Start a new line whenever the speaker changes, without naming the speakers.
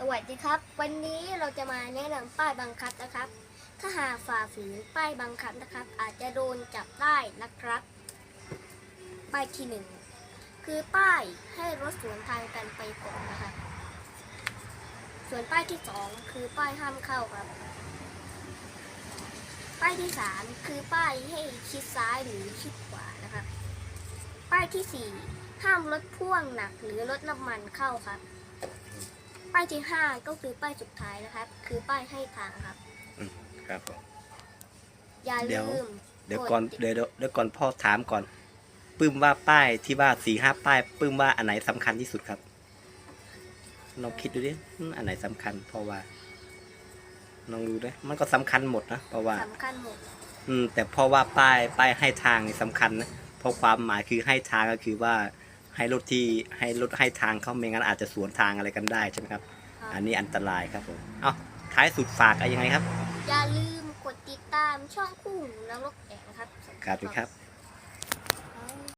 สวัสดีครับ วันนี้เราจะมาแนะนำป้ายบังคับนะครับ ถ้าหากฝ่าฝืนป้ายบังคับนะครับ อาจจะโดนจับได้นะครับ ป้ายที่หนึ่งคือป้ายให้รถสวนทางกันไปก่อนนะครับส่วนป้ายที่สองคือป้ายห้ามเข้าครับ ป้ายที่สามคือป้ายให้ชิดซ้ายหรือชิดขวานะครับ ป้ายที่สี่ห้ามรถพ่วงหนักหรือรถน้ำมันเข้าครับ ป้ายที่ห้าก็คือป้ายสุดท้ายนะครับ คือป้ายให้ทางครับ
ครับผม
อย่า
เดี๋ยว
ลืม
เดี๋ยว
กด
ก่อน
ติด
เดี๋ยวเดี๋ยวเดี๋ยวก่อนพ่อถามก่อนปื้มว่าป้ายที่ว่าสี่ห้าป้ายปื้มว่าอันไหนสำคัญที่สุดครับลองคิดดูดิอืมอันไหนสำคัญเพราะว่าลองดูด้วยมันก็สำคัญหมดนะเพราะว่า
สำคัญหมด
อืมแต่เพราะว่าป้ายป้ายให้ทางนี่สำคัญนะเพราะความหมายคือให้ทางก็คือว่า ให้รถที่ให้รถให้ทางเขาไม่งั้นอาจจะสวนทางอะไรกันได้ใช่ไหมครับ
ครับ
อันนี้อันตรายครับผมเอ้าท้ายสุดฝากอะไรยังไงครับ
อย่าลืมกดติดตามช่องคู่หูนักรบแอกนะครับ
ครับครับ